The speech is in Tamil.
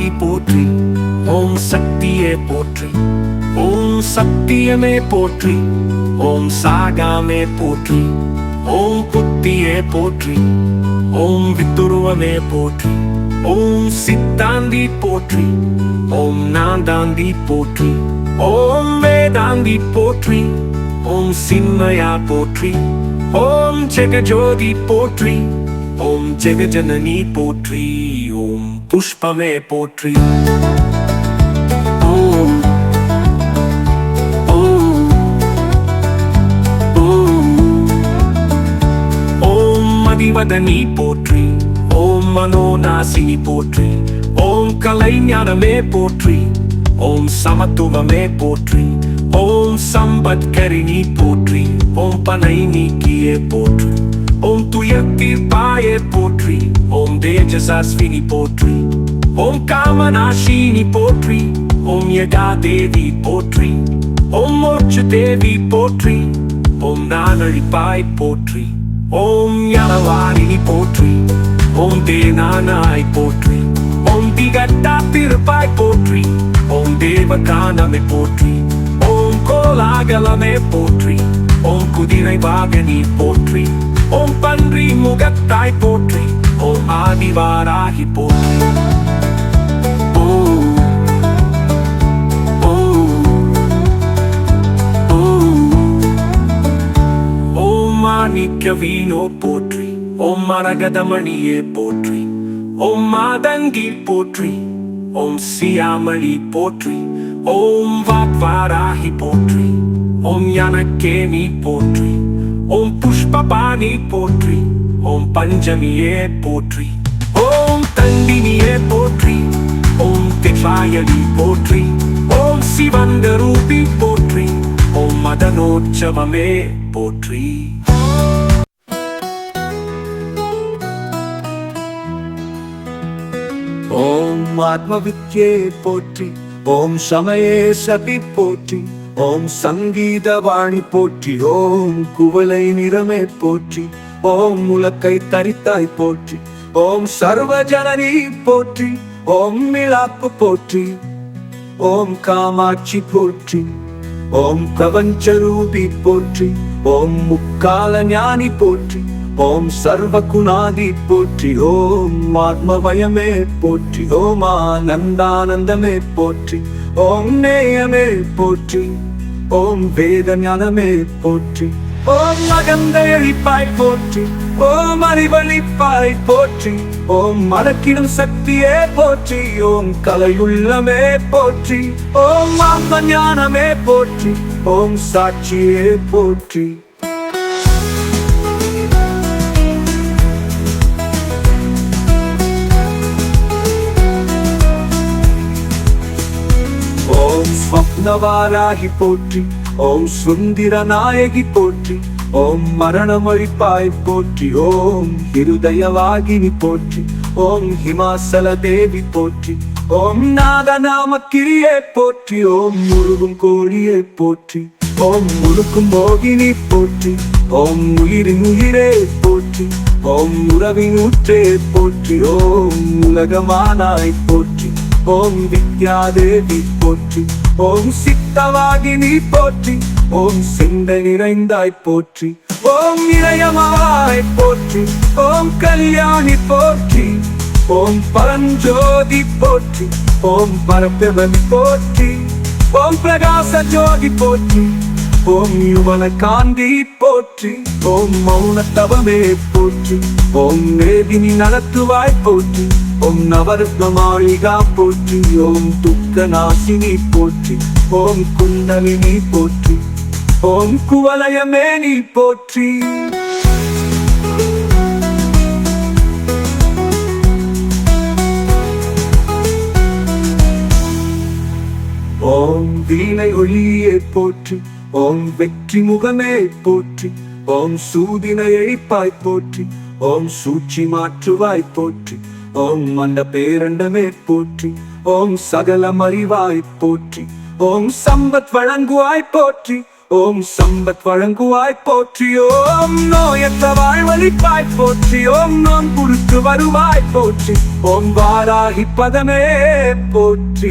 போற்றி போற்றி ஓம் சக்தியே போற்றி ஓம் சக்தியமே போற்றி ஓம் சாகாமே போற்றி ஓம் புத்தியே போற்றி ஓம் வித்துருவமே போற்றி ஓம் சித்தாந்தி போற்றி ஓம் நாந்தாந்தி போற்றி ஓம் வேதாந்தி போற்றி ஓம் சின்மயா போற்றி ஓம் ஜெகஜோதி போற்றி ஓம் ஜெகஜனனி போற்றி புஷ்பமே போற்றி. ஓம் மதிவதனி போற்றி. ஓம் மனோநாசினி போற்றி. ஓம் கலைஞானமே போற்றி. ஓம் சமத்துவமே போற்றி. ஓம் சம்பத்கரிணி போற்றி. ஓம் பனை நீக்கியே போற்றி. ஓம் துயர் தீர்ப்பாயே போற்றி. ஓம் தேஜசாஸ்வினி போற்றி ஓம் காமநாசினி போற்றி ஓம் யகா தேவி போற்றி ஓம் மோட்ச தேவி போற்றி ஓம் நானழிப்பாய் போற்றி ஓம் யலவாரிணி போற்றி ஓம் தேனானாய் போற்றி ஓம் திகட்டா திருப்பாய் போற்றி ஓம் தேவகானமே போற்றி ஓம் கோலாகலமே போற்றி ஓம் குதிரை வாகனி போற்றி ஓம் பன்றி முகத்தாய் போற்றி ஓம் ஆதிவாராகி போற்றி ஓம் ஓம் ஓம் ஓம் மாணிக்க வீணோ போற்றி ஓம் மரகதமணியே போற்றி ஓம் மாதங்கி போற்றி ஓம் சியாமணி போற்றி ஓம் வாக்வாராகி போற்றி ஓம் எனக்கே நீ போற்றி ஓம் புஷ்பபாணி போற்றி ஓம் பஞ்சமியே போற்றி. ஓம் தண்டினியே போற்றி. ஓம் திசாயடி போற்றி. ஓம் சிவந்த ரூபி போற்றி. ஓம் மதனோற்சவமே போற்றி. ஓம் ஆத்மவித்யே போற்றி. ஓம் சமயே சபி போற்றி. ஓம் சங்கீத வாணி போற்றி. ஓம் குவளை நிறமே போற்றி. ஓம் முலக்கை தரித்தாய் போற்றி ஓம் சர்வஜனனி போற்றி ஓம் மிளாப்பு போற்றி ஓம் காமாட்சி போற்றி ஓம் பிரபஞ்சரூபி போற்றி ஓம் முக்கால ஞானி போற்றி ஓம் சர்வ குணாதி போற்றி ஓம் ஆத்மவயமே போற்றி ஓம் ஆனந்தானந்தமே போற்றி ஓம் நேயமே போற்றி ஓம் வேத ஞானமே போற்றி ஓம் அகந்த போற்றி ஓம் அறிவழிப்பாய் போற்றி ஓம் மடக்கிடும் சக்தியே போற்றி ஓம் கலையுள்ளமே போற்றி ஓம் ஆம்ப ஞானமே போற்றி ஓம் சாட்சியே போற்றி. ஓம் ஸ்வப்னவாராகி போற்றி ஓம் சுந்தர நாயகி போற்றி ஓம் மரணமழிப்பாய் போற்றி ஓம் இருதயவாகினி போற்றி ஓம் ஹிமாசல தேவி போற்றி ஓம் நாகநாம கிரியை போற்றி ஓம் முருகும் கோழியை போற்றி ஓம் முழுக்கும் மோகினி போற்றி ஓம் உயிரின் உயிரே போற்றி ஓம் உறவின் ஊற்றே போற்றி ஓம் உலகமானாய் போற்றி. ஓம் வித்யாதேவி போற்றி ஓம் சித்தவாகினி போற்றி ஓம் சிந்த நிறைந்தாய் போற்றி ஓம் இளையமாய் போற்றி ஓம் கல்யாணி போற்றி ஓம் பரஞ்சோதி போற்றி ஓம் பரப்பிரமன் போற்றி ஓம் பிரகாச ஜோதி போற்றி ஓம் யுவன காந்தி போற்றி ஓம் மௌன தவமே போற்றி ஓம் நேதினி நடத்துவாய் போற்றி ஓம் நவரத்ன மாளிகா போற்றி ஓம் துக்க நாசினி போற்றி ஓம் குண்டலினி போற்றி ஓம் குவலயமே நீ போற்றி ஓம் வீணை ஒளியே போற்றி ஓம் வெற்றி முகமே போற்றி ஓம் சூதினையை பாய் போற்றி ஓம் சூழ்ச்சி மாற்றுவாய் போற்றி ஓம் மண்ட பேரண்டமே போற்றி ஓம் சகல மறிவாய் போற்றி ஓம் சம்பத் வழங்குவாய் போற்றி ஓம் சம்பத் வழங்குவாய் போற்றி ஓம் நோயற்ற வாழ்வழிப்பாய் போற்றி ஓம் நோம் குறுக்கு வருவாய் போற்றி ஓம் வாராகி பதமே போற்றி.